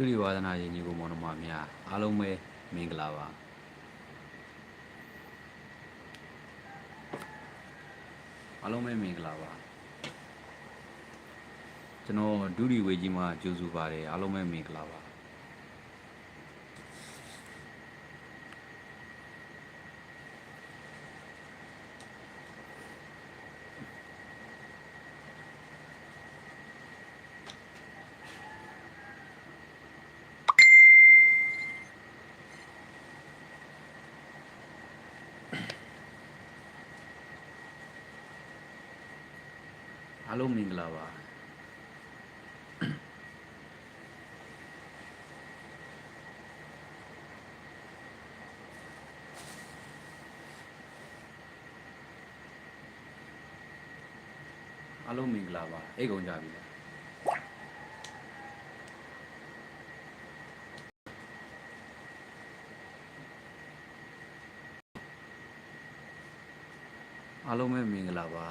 ဒုတိယဝါဒနာယဉ်ညီကိုမောင်နှမများအားလုံးပဲမင်္ဂလာပါအားလုံးပဲမင်္ဂလာပါကျွန်တော်ဒုတိယဝေကြီးမှာကြိုဆိုပါတယ်အားလုံးပဲမင်္ဂလာပါ အားလုံးမင်္ဂလာပါအားလုံးမင်္ဂလာပါအိတ်ကုန်ကြပြီလားအားလုံးပဲမင်္ဂလာပါ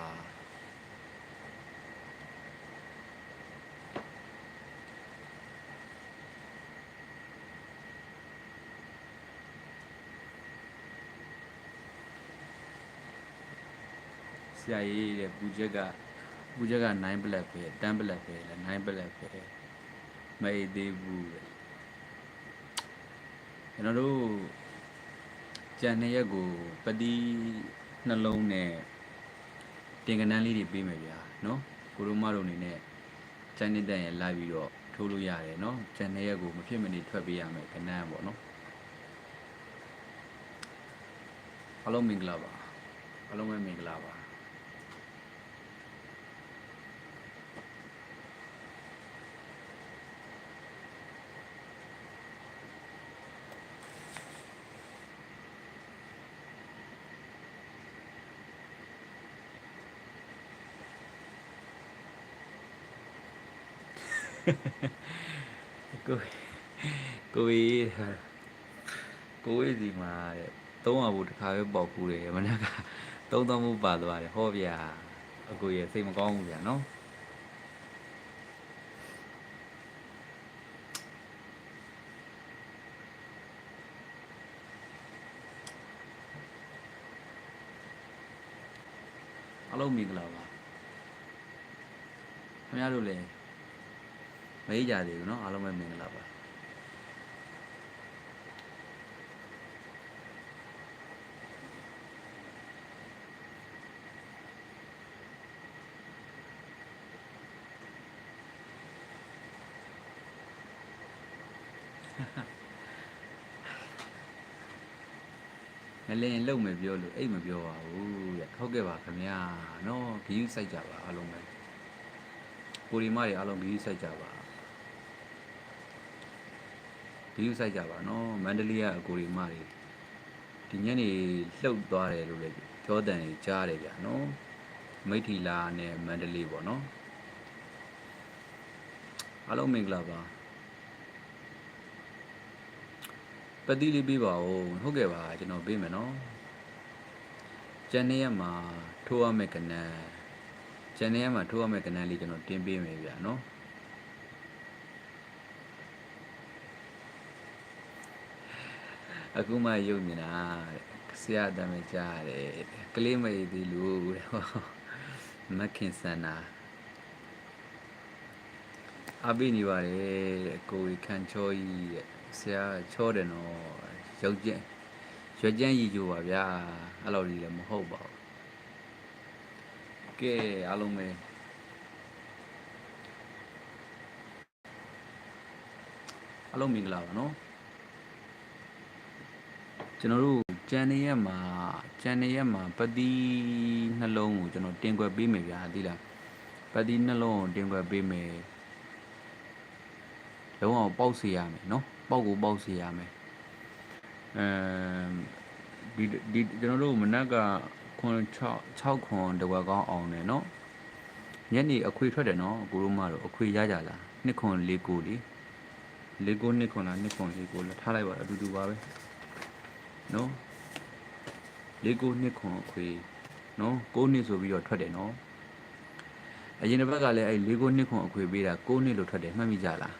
ရာကြီးတဲ့ပူချက်ကပူချက်က9 black ပဲ10 black ပဲလား9 black ပဲမအေးသေးဘူးတဲ့ကျွန်တော်တို့ကြံနှစ်ရက်ကိုပတိနှလုံးနဲ့တင်ကနန်းလေးတွေပေးမယ်ဗျာနော်ကိုရိုမတို့အနေနဲ့ကြံနေတဲ့ရလိုက်ပြီးတော့ထိုးလို့ရတယ်နော်ကြံနှစ်ရက်ကိုမဖြစ်မနေထွက်ပေးရမယ်ကနန်းပေါ့နော်အားလုံးမင်္ဂလာပါအားလုံးပဲမင်္ဂလာပါ ကိုကိုကြီးကိုကြီးဒီမှာတဲ့300ဘူးတစ်ခါပဲပေါက်ဘူးတယ်မနေ့က33ဘူးပါသွားတယ်ဟောဗျာအကိုရဲ့စိတ်မကောင်းဘူးဗျာနော်အားလုံးမင်္ဂလာပါခင်ဗျားတို့လည်း မအေးကြသေးဘူးเนาะအားလုံးပဲမင်္ဂလာပါမလင်းလုံမယ်ပြောလို့အိတ်မပြောပါဘူးတဲ့ဟုတ်ကဲ့ပါခင်ဗျာเนาะဂီးစိုက်ကြပါအားလုံးပဲကိုရီမတွေအားလုံးဂီးစိုက်ကြပါ ဂရုစိုက်ကြပါနော်မန္တလေးကအကိုတွေမတွေဒီညနေလှုပ်သွားတယ်လို့လည်းပြောတန်ကြားတယ်ဗျာနော်မိထီလာနဲ့မန္တလေးပေါ့နော်အားလုံးမင်္ဂလာပါပတိလေးပေးပါဦးဟုတ်ကဲ့ပါကျွန်တော်ပေးမယ်နော်ကျန်နေရမှာထိုးရမယ်ကနန်းကျန်နေရမှာထိုးရမယ်ကနန်းလေးကျွန်တော်တင်ပေးမယ်ဗျာနော် အခုမှရုပ်မြင်တာတဲ့ဆရာအတမ်းပဲကြားရတယ်ကလေးမအေးသေးလို့တဲ့ဟောမခင်စန္နာအပိနေပါတယ်တဲ့ကိုဝေခန့်ချောကြီးတဲ့ဆရာချောတယ်နော်ရုပ်ကျင်းရွက်ကျန်းရည်ကြိုပါဗျာအဲ့လိုကြီးလည်းမဟုတ်ပါဘူးကဲအားလုံးပဲအားလုံးမင်္ဂလာပါနော် ကျွန်တော်တို့ကျန်နေရက်မှာကျန်နေရက်မှာပတိနှလုံးကိုကျွန်တော်တင်ကွယ်ပေးမယ်ဗျာသိလားပတိနှလုံးကိုတင်ကွယ်ပေးမယ်လုံးဝပေါက်စေရမယ်နော်ပေါက်ကိုပေါက်စေရမယ်အဲဒီဒီကျွန်တော်တို့မနက်ကခွန်6 6ခွန်တဝက်ကောင်းအောင်တယ်နော်ညနေအခွေထွက်တယ်နော်ကိုရိုမတို့အခွေရကြလားနှစ်ခွန်၄ကိုလေ၄ကိုနှစ်ခွန်လားနှစ်ခွန်၄ကိုလားထားလိုက်ပါအတူတူပါပဲ နော်၄ကိုနှစ်ခွန်အခွေနော်၉နှစ်ဆိုပြီးတော့ထွက်တယ်နော်အရင်တစ်ပတ်ကလည်းအဲ့၄ကိုနှစ်ခွန်အခွေပေးတာ၉နှစ်လို့ထွက်တယ်မှတ်မိကြလား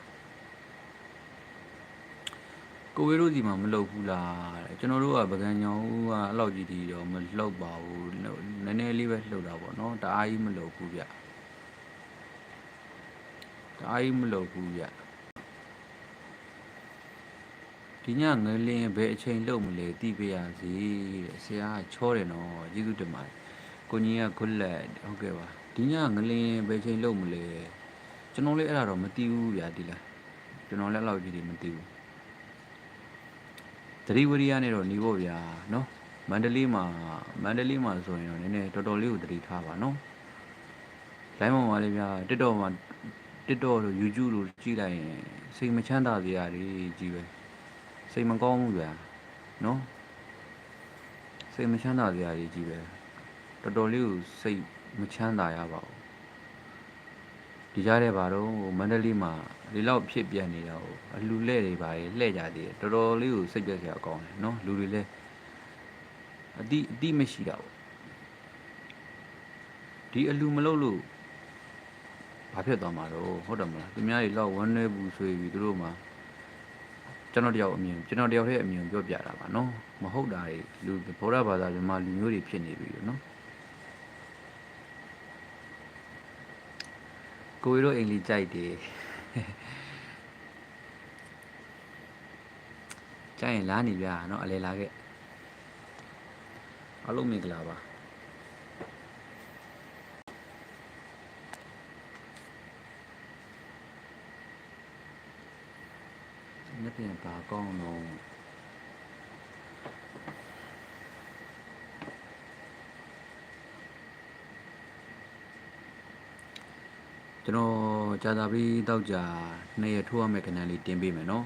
ကိုဝေးတို့စီမှာမလုပ်ဘူးလားတဲ့ကျွန်တော်တို့ကပကံညောင်ဦးကအဲ့လောက်ကြီးတီတော့မလုပ်ပါဘူးနည်းနည်းလေးပဲလှုပ်တာပေါ့နော်တအားကြီးမလုပ်ဘူးဗျတအားကြီးမလုပ်ဘူးဗျ ဒီညငလင်းဘယ်အချိန်လုပ်မလဲသိပေးရစီတဲ့ဆရာကချောတယ်နော်ကျေးဇူးတင်ပါတယ်ကိုကြီးကခွလက်ဟုတ်ကဲ့ပါဒီညငလင်းဘယ်အချိန်လုပ်မလဲကျွန်တော်လည်းအဲ့ဒါတော့မသိဘူးဗျဒီလားကျွန်တော်လည်းအဲ့လောက်ကြီးတီမသိဘူးသတိဝရိယနဲ့တော့หนีဖို့ဗျာနော်မန္တလေးမှာမန္တလေးမှာဆိုရင်တော့နည်းနည်းတော်တော်လေးကိုသတိထားပါနော်လိုင်းပေါ်မှာလေးဗျာ TikTok မှာ TikTok တို့ YouTube တို့ကြည့်လိုက်ရင်စိတ်မချမ်းသာစရာတွေကြီးပဲ စိတ်မကောင်းဘူးဗျာနော်စိတ်မချမ်းသာစရာတွေကြီးပဲတော်တော်လေးကိုစိတ်မချမ်းသာရပါဘူးဒီကြားထဲပါတော့မန္တလေးမှာဒီလောက်ဖြစ်ပြနေတာကိုအလူလဲ့တွေပါလေလှဲ့ကြသေးတယ်တော်တော်လေးကိုစိတ်ပြက်စရာကောင်းတယ်နော်လူတွေလည်းအတိအတိမရှိတာပေါ့ဒီအလူမလုပ်လို့ဘာဖြစ်သွားမှာတော့ဟုတ်တယ်မလားသူများတွေလောက်ဝမ်းနေဘူးဆိုပြီးသူတို့မှာ ကျွန်တော်တယောက်အမြင်ကျွန်တော်တယောက်ရဲ့အမြင်ပြောပြတာပါနော်မဟုတ်တာတွေလူဗုဒ္ဓဘာသာမြန်မာလူမျိုးတွေဖြစ်နေပြီနော်ကိုရီတို့အင်္ဂလိပ်ကြိုက်တယ်ကြိုက်ရင်လာနေပြရနော်အလဲလာခဲ့အလုံးမင်္ဂလာပါ နှစ်ပြင်ပါကောင်းတော့ကျွန်တော်ကြာသာပြီးတောက်ကြနှစ်ရထိုးရမယ့်ကဏ္ဍလေးတင်ပေးမယ်နော်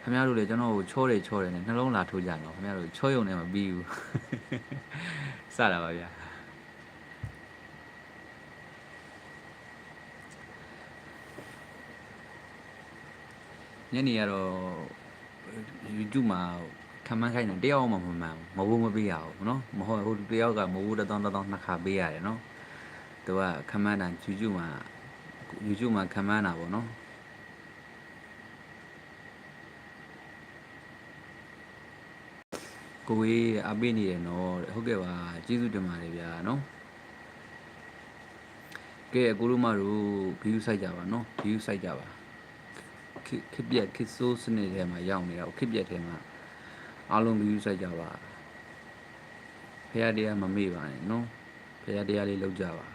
ခင်ဗျားတို့လည်းကျွန်တော်ကိုချောတယ်ချောတယ်နဲ့နှလုံးလာထိုးကြတော့ခင်ဗျားတို့ချောယုံနေမှပြီးဘူးစတာပါဗျာ ညနေကတော့ YouTube မှာခံမှန်းခိုင်းတာတယောက်မှမမှန်ဘူးမဘိုးမပေးရဘူးနော်မဟုတ်ဟိုတယောက်ကမဘိုးတစ်တောင်းတစ်တောင်းနှစ်ခါပေးရတယ်နော်သူကခံမှန်းတာ YouTube မှာ YouTube မှာခံမှန်းတာပေါ့နော်ကိုဝေးအပိနေတယ်နော်ဟုတ်ကဲ့ပါကျေးဇူးတင်ပါတယ်ဗျာနော်ကဲအကိုတို့မတို့ view ဆိုင်ကြပါနော် view ဆိုင်ကြပါ ခစ်ခစ်ပြက်ခစ်ဆိုးစနစ်ထဲမှာရောက်နေတာခစ်ပြက်ထဲမှာအားလုံး view စိုက်ကြပါဖရတရားမမေ့ပါနဲ့နော်ဖရတရားလေးလောက်ကြပါ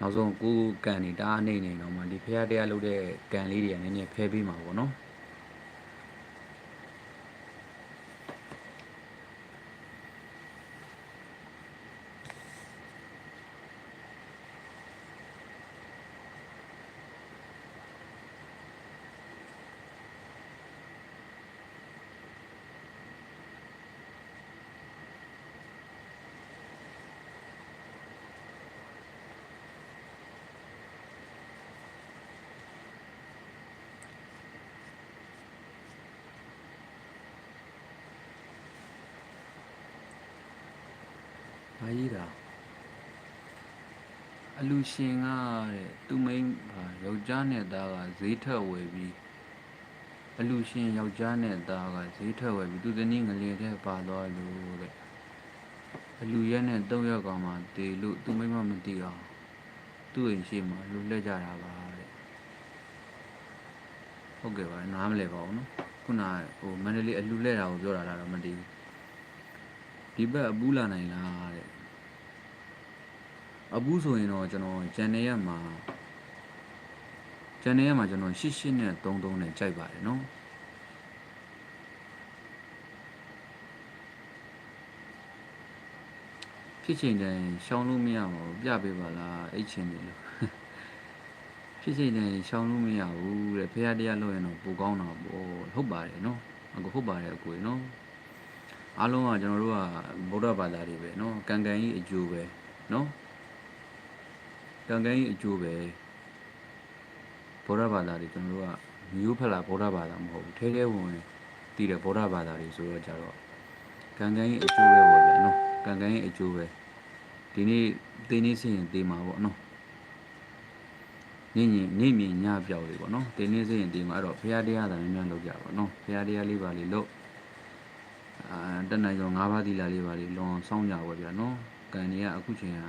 နောက်ဆုံးကိုယ်ကန်နေတအားနေနေတော့မှဒီဖရတရားလောက်တဲ့ကန်လေးတွေကနည်းနည်းဖဲပေးမှာပေါ့နော်။ ကြီးတာအလူရှင်ကတဲ့သူမိန်းဟာယောက်ျားနဲ့သားကဈေးထက်ဝယ်ပြီးအလူရှင်ယောက်ျားနဲ့သားကဈေးထက်ဝယ်ပြီးသူတနည်းငလျင်တဲ့ပါသွားလို့တဲ့အလူရဲနဲ့သုံးယောက်ကောင်မှတေလို့သူမိန်းမမသိအောင်သူ့အိမ်ရှိမှလူလက်ကြတာပါတဲ့ဟုတ်ကဲ့ပါနားမလဲပါဘူးနော်ခုနဟိုမန္တလေးအလူလက်တာကိုပြောတာလားတော့မသိဘူးဒီဘက်အပူးလာနိုင်လားတဲ့ အပူးဆိုရင်တော့ကျွန်တော်ဂျန်နေရမှာဂျန်နေရမှာကျွန်တော်ရှစ်ရှစ်နဲ့33နဲ့ကြိုက်ပါတယ်နော်ဖြစ်ချိန်တိုင်းရှောင်းလို့မရပါဘူးပြပေးပါလားအဲ့ချင်းနေလို့ဖြစ်ချိန်တိုင်းရှောင်းလို့မရဘူးတဲ့ဖះတရားလို့ရင်တော့ပိုကောင်းတာပေါ့ဟုတ်ပါတယ်နော်အခုဟုတ်ပါတယ်အကိုနော် အားလုံးကကျွန်တော်တို့ကဗုဒ္ဓဘာသာတွေပဲเนาะကံကံကြီးအကျိုးပဲเนาะ ကံကံကြီးအကျိုးပဲဘောဓဘာသာတွေကျွန်တော်တို့ကမျိုးဖလာဘောဓဘာသာမဟုတ်ဘူးထဲထဲဝင်ဝင်တည်တဲ့ဘောဓဘာသာတွေဆိုတော့ကြတော့ကံကံကြီးအကျိုးပဲပေါ့ဗျာနော်ကံကံကြီးအကျိုးပဲဒီနေ့ဒီနေ့စရင်တေးမှာပေါ့နော်နေညင်နေမြင်ညပြောက်လေးပေါ့နော်ဒီနေ့စရင်ဒီမှာအဲ့တော့ဘုရားတရားသာများများလုပ်ကြပါနော်ဘုရားတရားလေးပါလေးလုပ်အာတဏ္ဍာရော၅ပါးသီလလေးပါလေးလွန်ဆောင်ကြပါဗျာနော်ကံတွေကအခုချိန်က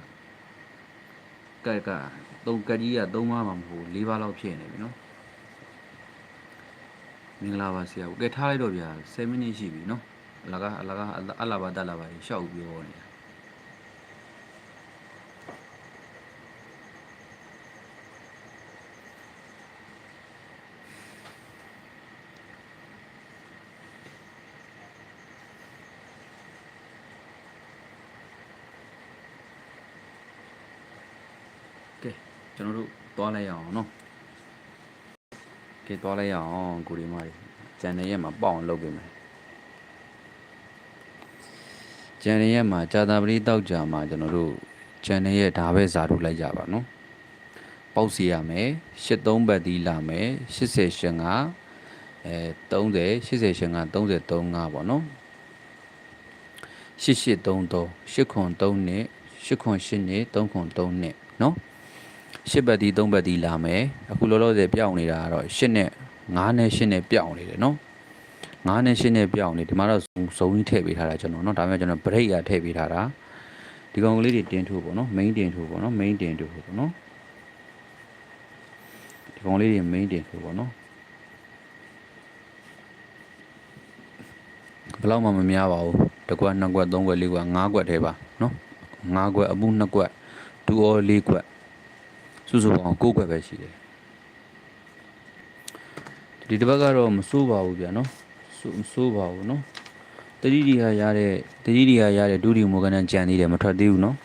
ကက်ကသုံးကက်ကြီးက၃ပါးမှမဟုတ်၄ပါးလောက်ဖြစ်နေပြီနော်မင်္ဂလာပါဆရာကဲထားလိုက်တော့ဗျာ10မိနစ်ရှိပြီနော်အလကားအလကားအလာဘာတက်လာပါရှောက်ပြောနေတာ ကဲ ကျွန်တော်တို့သွားလိုက်ရအောင်နော်ကဲသွားလိုက်ရအောင်ကိုဒီမကြီးကျန်တဲ့ရက်မှာပေါအောင်လုပ်ပေးမယ်ကျန်တဲ့ရက်မှာကြာတာပတိတောက်ကြမှာကျွန်တော်တို့ကျန်တဲ့ရက်ဒါပဲဇာထုတ်လိုက်ကြပါနော်ပေါက်စီရမယ်83ဘတ်ဒီလာမယ်80ရှင်ကအဲ30 80ရှင်က33ပေါ့နော်8833 8ခွန်3နဲ့8ခွန်8နဲ့ ၈ဘက်တီး၃ဘက်တီးလာမယ်အခုလောလောဆယ်ပြောင်းနေတာကတော့၈နဲ့9နဲ့8နဲ့ပြောင်းနေတယ်နော်9နဲ့8နဲ့ပြောင်းနေဒီမှာတော့ဇုံကြီးထည့်ပေးထားတာကျွန်တော်နော်ဒါပေမဲ့ကျွန်တော် break ရထည့်ပေးထားတာဒီကောင်ကလေးတွေတင်ထိုးပေါ့နော် main တင်ထိုးပေါ့နော် main တင်ထိုးပေါ့နော်ဒီကောင်လေးတွေ main တင်ထိုးပေါ့နော်ဘလောက်မှမများပါဘူးတစ်ကွက်နှစ်ကွက်သုံးကွက်လေးကွက်ငါးကွက်တည်းပါနော်ငါးကွက်အမှုနှစ်ကွက်2 or 4ကွက် စုစုပေါင်း9ခွက်ပဲရှိတယ်ဒီတစ်ပတ်ကတော့မစိုးပါဘူးဗျာနော်စိုးမစိုးပါဘူးနော်တတိဒီဟာရတဲ့တတိဒီဟာရတဲ့ဒုတိယမောကနန်ကြံသေးတယ်မထွက်သေးဘူးနော်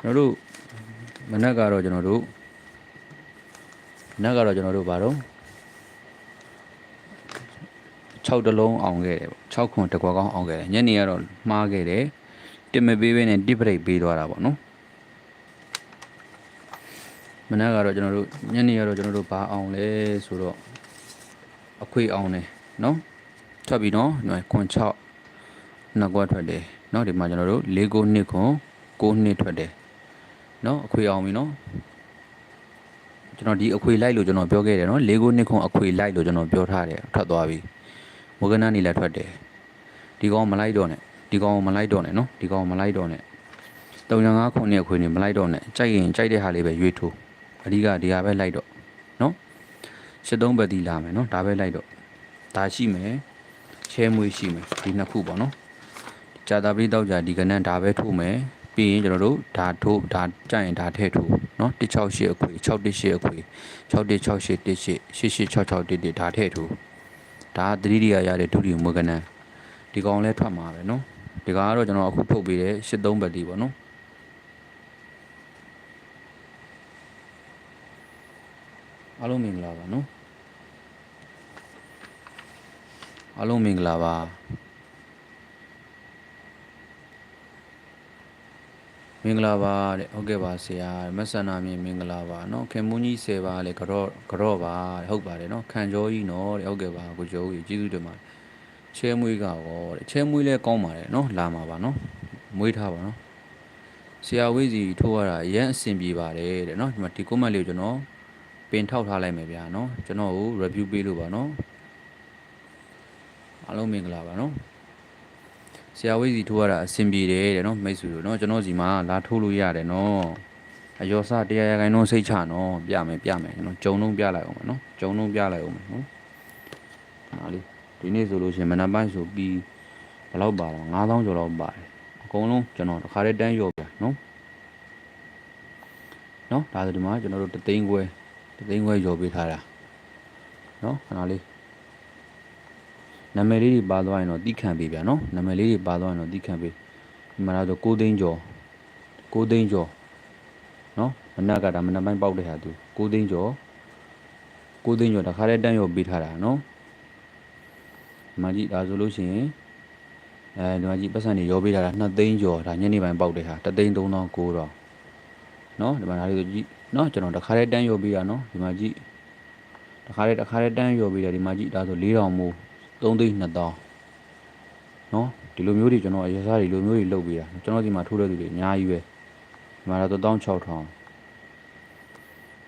ကျွန်တော်တို့မနက်ကတော့ကျွန်တော်တို့မနက်ကတော့ကျွန်တော်တို့ဘာတော့6တလုံးအောင်ခဲ့တယ်ပေါ့6ခွန်တကွာကောင်းအောင်ခဲ့တယ်ညနေကတော့မှားခဲ့တယ်တစ်မပေးဘဲနဲ့တစ်ပရိတ်ပေးသွားတာပေါ့နော် မနက်ကတော့ကျွန်တော်တို့ညနေကတော့ကျွန်တော်တို့ဘာအောင်လဲဆိုတော့အခွေအောင်တယ်နော်ထွက်ပြီနော်ဒီမှာခွန်6နှစ်ကွက်ထွက်တယ်နော်ဒီမှာကျွန်တော်တို့၄ကိုနှစ်ခွန်9နှစ်ထွက်တယ်နော်အခွေအောင်ပြီနော်ကျွန်တော်ဒီအခွေလိုက်လို့ကျွန်တော်ပြောခဲ့တယ်နော်၄ကိုနှစ်ခွန်အခွေလိုက်လို့ကျွန်တော်ပြောထားတယ်ထွက်သွားပြီဝကနာနေလည်းထွက်တယ်ဒီကောင်မလိုက်တော့နဲ့ဒီကောင်မလိုက်တော့နဲ့နော်ဒီကောင်မလိုက်တော့နဲ့305ခုနှစ်အခွေနေမလိုက်တော့နဲ့ကြိုက်ရင်ကြိုက်တဲ့ဟာလေးပဲရွေးထိုး အဓိကဒီဟာပဲလိုက်တော့နော်73ဘက်တီလာမယ်နော်ဒါပဲလိုက်တော့ဒါရှိမယ်ချဲမွေးရှိမယ်ဒီနှစ်ခုပေါ့နော်ကြာတာပရိတောက်ကြဒီကနန်းဒါပဲထိုးမယ်ပြီးရင်ကျွန်တော်တို့ဒါထိုးဒါကြရင်ဒါထည့်ထိုးနော်168အခွေ618အခွေ6168 886611ဒါထည့်ထိုးဒါသတိရိယာရတဲ့ဒုတိယမွေးကနန်းဒီကောင်လဲထွက်မှာပဲနော်ဒီကောင်ကတော့ကျွန်တော်အခုထုတ်ပေးတဲ့83ဘက်တီပေါ့နော် အားလုံးမင်္ဂလာပါနော်အားလုံးမင်္ဂလာပါမင်္ဂလာပါတဲ့ဟုတ်ကဲ့ပါဆရာမဆန္နာမြင်မင်္ဂလာပါနော်ခင်မွန်းကြီး10ပါလေကြော့ကြော့ပါတဲ့ဟုတ်ပါတယ်နော်ခံကြောကြီးနော်တဲ့ဟုတ်ကဲ့ပါကိုကျော်ကြီးကျေးဇူးတင်ပါတယ်ချဲမွေးကရောတဲ့ချဲမွေးလဲကောင်းပါတယ်နော်လာမှာပါနော်မွေးထားပါနော်ဆရာဝိဇီထိုးရတာအရင်အဆင်ပြေပါတယ်တဲ့နော်ဒီမှာဒီ comment လေးကိုကျွန်တော်ပ င်ထောက်ထားလိုက်မယ်ဗျာနော်ကျွန်တော်ကို review ပေးလို့ပါနော်အားလုံးမင်္ဂလာပါနော်ဆရာဝိဇီထိုးရတာအဆင်ပြေတယ်တဲ့နော်မိတ်ဆွေတို့နော်ကျွန်တော်စီမှာလာထိုးလို့ရတယ်နော်အယောစတရားရခိုင်တော့စိတ်ချနော်ပြမယ်ပြမယ်နော်ဂျုံလုံးပြလိုက်အောင်နော်ဂျုံလုံးပြလိုက်အောင်နော်ဟာလေဒီနေ့ဆိုလို့ရှင်မနက်ပိုင်းဆိုပြီးဘယ်လောက်ပါလဲ9000ကျော်လောက်ပါတယ်အကုန်လုံးကျွန်တော်တစ်ခါတည်းတန်းရော်ပြနော်နော်ဒါဆိုဒီမှာကျွန်တော်တို့တသိန်းခွဲ သိန်းခွဲရော်ပေးထားတာနော်ခဏလေးနာမည်လေးတွေပါသွားရင်တော့တီးခံပေးဗျာနော်နာမည်လေးတွေပါသွားရင်တော့တီးခံပေးဒီမှာတော့6သိန်းကျော်6သိန်းကျော်နော်မနက်ကဒါမနက်ပိုင်းပေါက်တဲ့ဟာသူ6သိန်းကျော်6သိန်းကျော်တခါတည်းတန်းရော်ပေးထားတာနော်ဒီမှာကြည့်ဒါဆိုလို့ရှိရင်အဲဒီမှာကြည့်ပတ်စံတွေရော်ပေးထားတာ2သိန်းကျော်ဒါညနေပိုင်းပေါက်တဲ့ဟာ3သိန်း3900တော့ နော်ဒီမှာဒါလေးကိုကြည့်နော်ကျွန်တော်တခါတည်းတန်းရောပေးတာနော်ဒီမှာကြည့်တခါတည်းတခါတည်းတန်းရောပေးတာဒီမှာကြည့်ဒါဆို4000မိုး3သိန်း2000နော်ဒီလိုမျိုးတွေကျွန်တော်အရစားတွေလိုမျိုးတွေလုပ်ပေးတာကျွန်တော်ဒီမှာထိုးတဲ့သူတွေအများကြီးပဲဒီမှာဒါဆို16000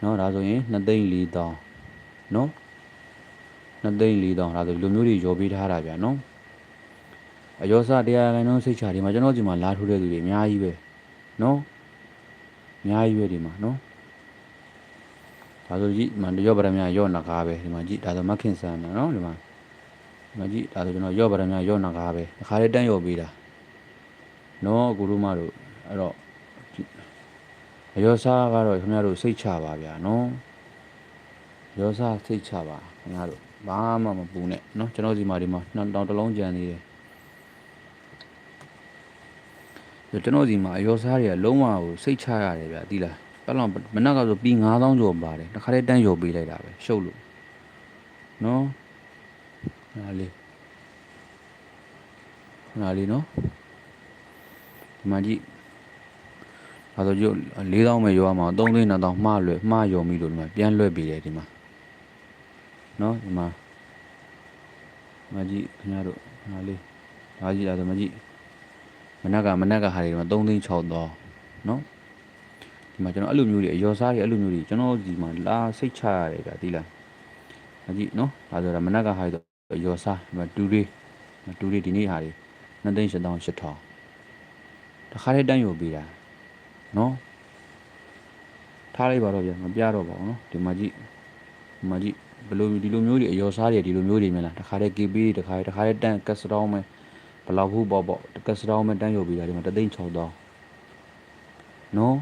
နော်ဒါဆိုရင်2သိန်း4000နော်2သိန်း4000ဒါဆိုဒီလိုမျိုးတွေရောပေးထားတာဗျာနော်အယောစတရားခိုင်နှုန်းစိတ်ချဒီမှာကျွန်တော်ဒီမှာလာထိုးတဲ့သူတွေအများကြီးပဲနော် အများကြီးပဲဒီမှာနော်ဒါဆိုကြည့်ဒီမှာရော့ဗရမရော့နကားပဲဒီမှာကြည့်ဒါဆိုမခင်ဆန်နော်ဒီမှာဒီမှာကြည့်ဒါဆိုကျွန်တော်ရော့ဗရမရော့နကားပဲဒီခါလေးတန်းရော့ပေးတာနော်ကိုတို့မတို့အဲ့တော့အယောစားကတော့ခင်ဗျားတို့စိတ်ချပါဗျာနော်ယောစားစိတ်ချပါခင်ဗျားတို့ဘာမှမပူနဲ့နော်ကျွန်တော်ဒီမှာဒီမှာနှစ်တောင်တစ်လုံးကြံနေတယ် ကျွန်တော်ဒီမှာအယောစားတွေကလုံးဝကိုစိတ်ချရတယ်ဗျာသိလားဘယ်လောက်မနက်ကဆိုပြီး9000ကျော်ပါတယ်တစ်ခါတည်းတန်းရော်ပေးလိုက်တာပဲရှုပ်လို့နော်ဟာလေးဟာလေးနော်ဒီမှာကြည့်ဒါဆိုကျုပ်4000ပဲရောရမှာ3သိန်း9000မှားလွယ်မှားရောမိလို့ဒီမှာပြန်လွှဲပေးတယ်ဒီမှာနော်ဒီမှာမကြည့်ခင်ဗျားတို့ဟာလေးဒါကြည့်ဒါဆိုမကြည့် မနက်ကမနက်ကဟာတွေဒီမှာ3သိန်း6000နော်ဒီမှာကျွန်တော်အဲ့လိုမျိုးတွေအယောစားတွေအဲ့လိုမျိုးတွေကျွန်တော်ဒီမှာလာစိတ်ချရတယ်ဗျာဒီလားမကြည့်နော်ဒါဆိုဒါမနက်ကဟာတွေအယောစားဒီမှာတူတွေတူတွေဒီနေ့ဟာတွေ2သိန်း8000 8000တခါတည်းတန်းယူပေးတာနော်ထားလိုက်ပါတော့ဗျာမပြတော့ပါဘူးနော်ဒီမှာကြည့်ဒီမှာကြည့်ဘယ်လိုဒီလိုမျိုးတွေအယောစားတွေဒီလိုမျိုးတွေမြင်လားတခါတည်း KB တွေတခါတည်းတခါတည်းတန်ကတ်စတောင်းမယ် ဘလောက်ဘူးပေါ့ပေါ့ကတ်စတောင်းမယ်တန်းယူပြီးတာဒီမှာတသိန်း6000နော်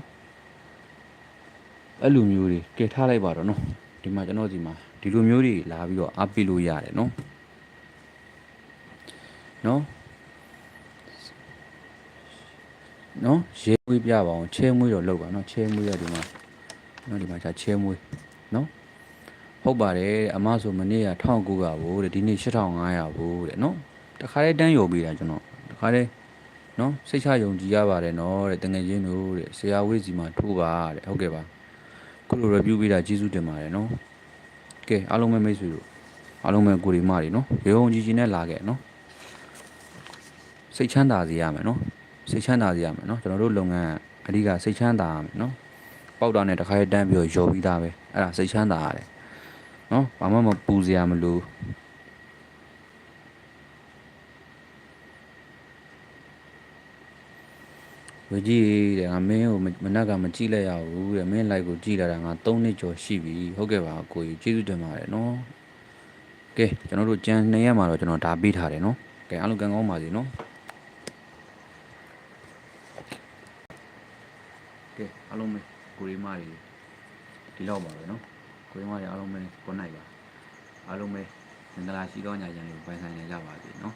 အဲ့လိုမျိုးတွေကဲထားလိုက်ပါတော့နော်ဒီမှာကျွန်တော်ဒီမှာဒီလိုမျိုးတွေလာပြီးတော့အားပေးလို့ရတယ်နော်နော်နော်ရဲမွေးပြပါအောင်ချဲမွေးတော့လောက်ပါနော်ချဲမွေးရဒီမှာနော်ဒီမှာじゃချဲမွေးနော်ဟုတ်ပါတယ်အမဆိုမနေ့က1900ဘူးတဲ့ဒီနေ့8500ဘူးတဲ့နော် တခါတည်းတန်းယုံပြီးတာကျွန်တော်တခါတည်းနော်စိတ်ချယုံကြည်ရပါတယ်နော်တဲ့တငယ်ချင်းတို့တဲ့ဆရာဝေးစီမှာထိုးပါတဲ့ဟုတ်ကဲ့ပါခုလို review ပေးတာကျေးဇူးတင်ပါတယ်နော်ကဲအားလုံးပဲမိတ်ဆွေတို့အားလုံးပဲကိုရီမာတွေနော်ရေုံကြည်ကြည်နဲ့လာခဲ့နော်စိတ်ချမ်းသာစေရမယ်နော်စိတ်ချမ်းသာစေရမယ်နော်ကျွန်တော်တို့လုပ်ငန်းအဓိကစိတ်ချမ်းသာရမယ်နော်ပေါက်တာနဲ့တခါတည်းတန်းပြီးတော့ယော်ပြီးသားပဲအဲ့ဒါစိတ်ချမ်းသာရတယ်နော်ဘာမှမပူစရာမလို ဝကြီးတဲ့ငါမင်းကိုမနက်ကမကြည့်လိုက်ရဘူးတဲ့မင်း live ကိုကြည့်လာတာငါ3နှစ်ကျော်ရှိပြီဟုတ်ကဲ့ပါကိုကြီးကျေးဇူးတင်ပါတယ်နော်ကဲကျွန်တော်တို့ကြံနေရမှာတော့ကျွန်တော်ဒါပေးထားတယ်နော်ကဲအားလုံးကံကောင်းပါစေနော်ကဲအားလုံးပဲကိုရီးမားတွေဒီလောက်ပါပဲနော်ကိုရီးမားတွေအားလုံးပဲကိုနိုင်ပါအားလုံးပဲမင်္ဂလာရှိသောညချမ်းတွေကိုပိုင်ဆိုင်နေကြပါစေနော်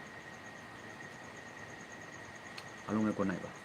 အားလုံးပဲကိုနိုင်ပါ